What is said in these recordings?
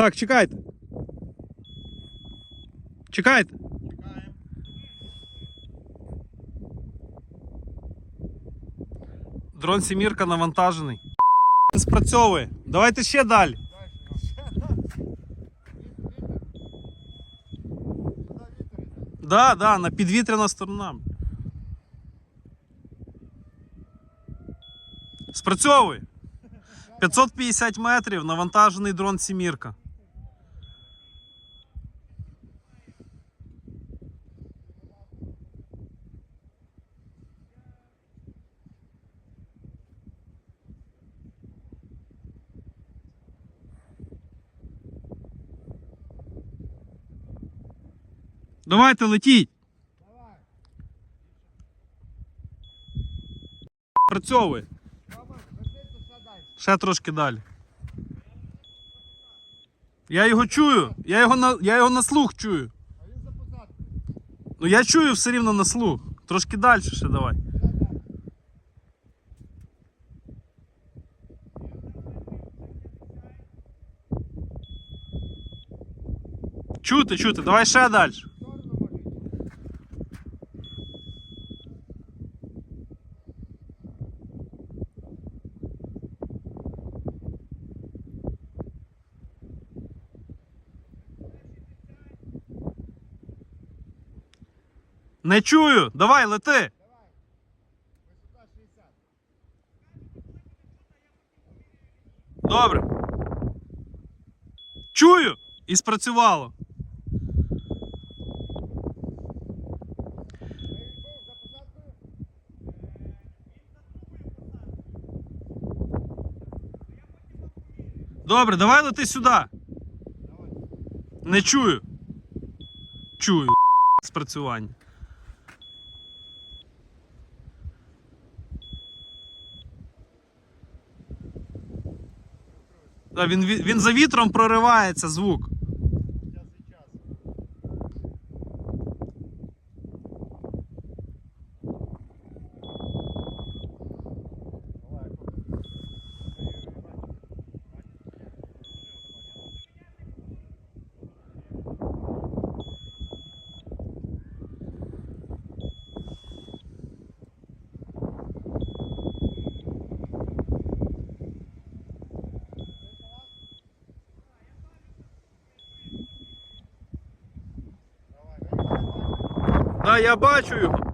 Так, чекайте. Чекайте. Чекаємо. Дрон Сімірка навантажений. Не спрацьовує. Давайте ще далі. Да, да, на підвітряна сторона. Спрацьовує. 550 метрів навантажений дрон Сімірка. Давайте летіть. Давай. Працьовує. Ще трошки далі. Я його чую. Я його на, я його на слух чую. Ну я чую все рівно на слух. Трошки далі ще давай. Чути, чути, давай ще далі. Не чую. Давай, лети. Висота 60. Добре. Чую! І спрацювало. Добре, давай лети сюди. Не чую. Чую. Спрацювання. Він, ві- він за вітром проривається звук. Я бачу його.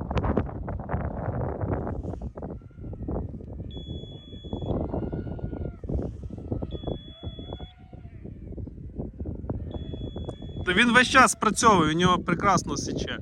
Він весь час працьовує, у нього прекрасно січе.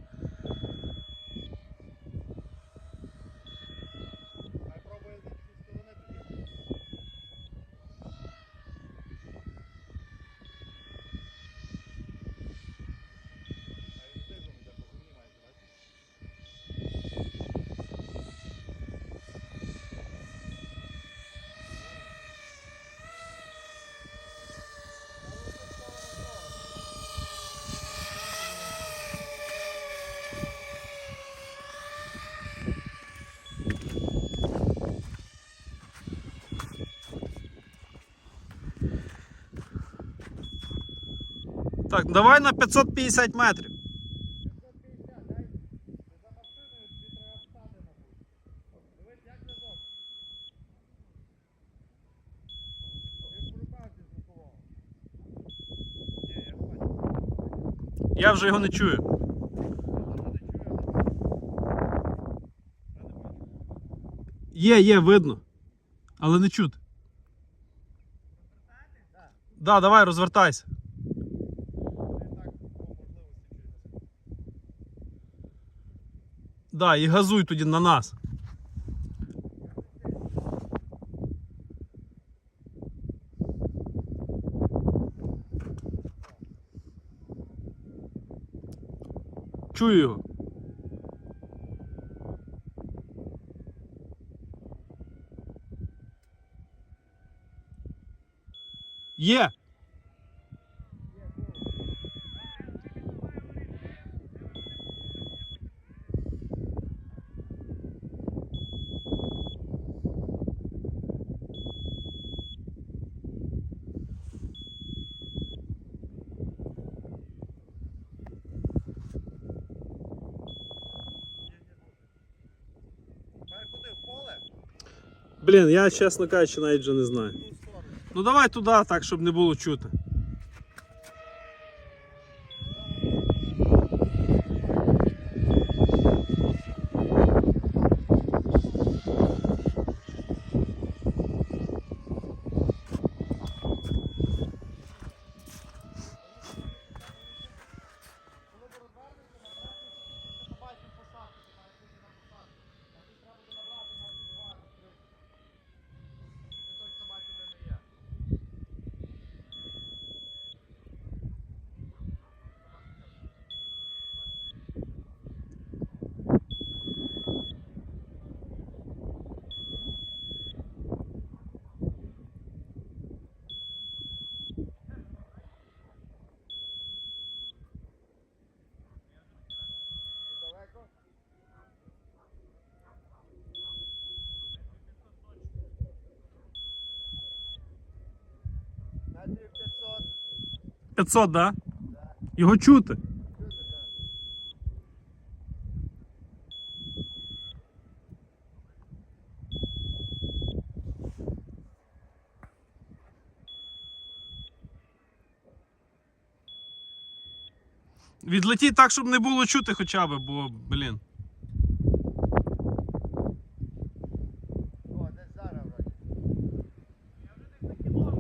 Так, давай на 550 метрів. 550, дай. За машиною, треба встати, мабуть. Дивись, як зв'язок. Він рукавці звукового. Є, я. Я вже його не чую. Є, є, видно. Але не чути. Так. Да, давай, розвертайся. Да, і газуй тоді на нас. Чую його. Є. Блін, я чесно кажучи, навіть вже не знаю. Ну давай туди, так, щоб не було чути. 500, да? Його чути. Відлетіть так, щоб не було чути хоча б, бо, блін. О, десь зараз вроді.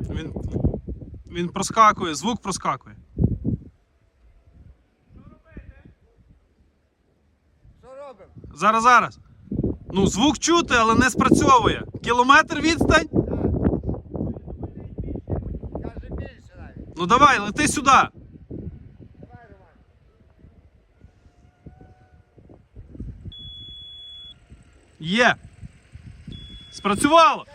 Він, він проскакує, звук проскакує. Що робимо? Зараз, зараз. Ну, звук чути, але не спрацьовує. Кілометр відстань. Ну давай, лети сюди. Давай, Роман. Є. Спрацювало.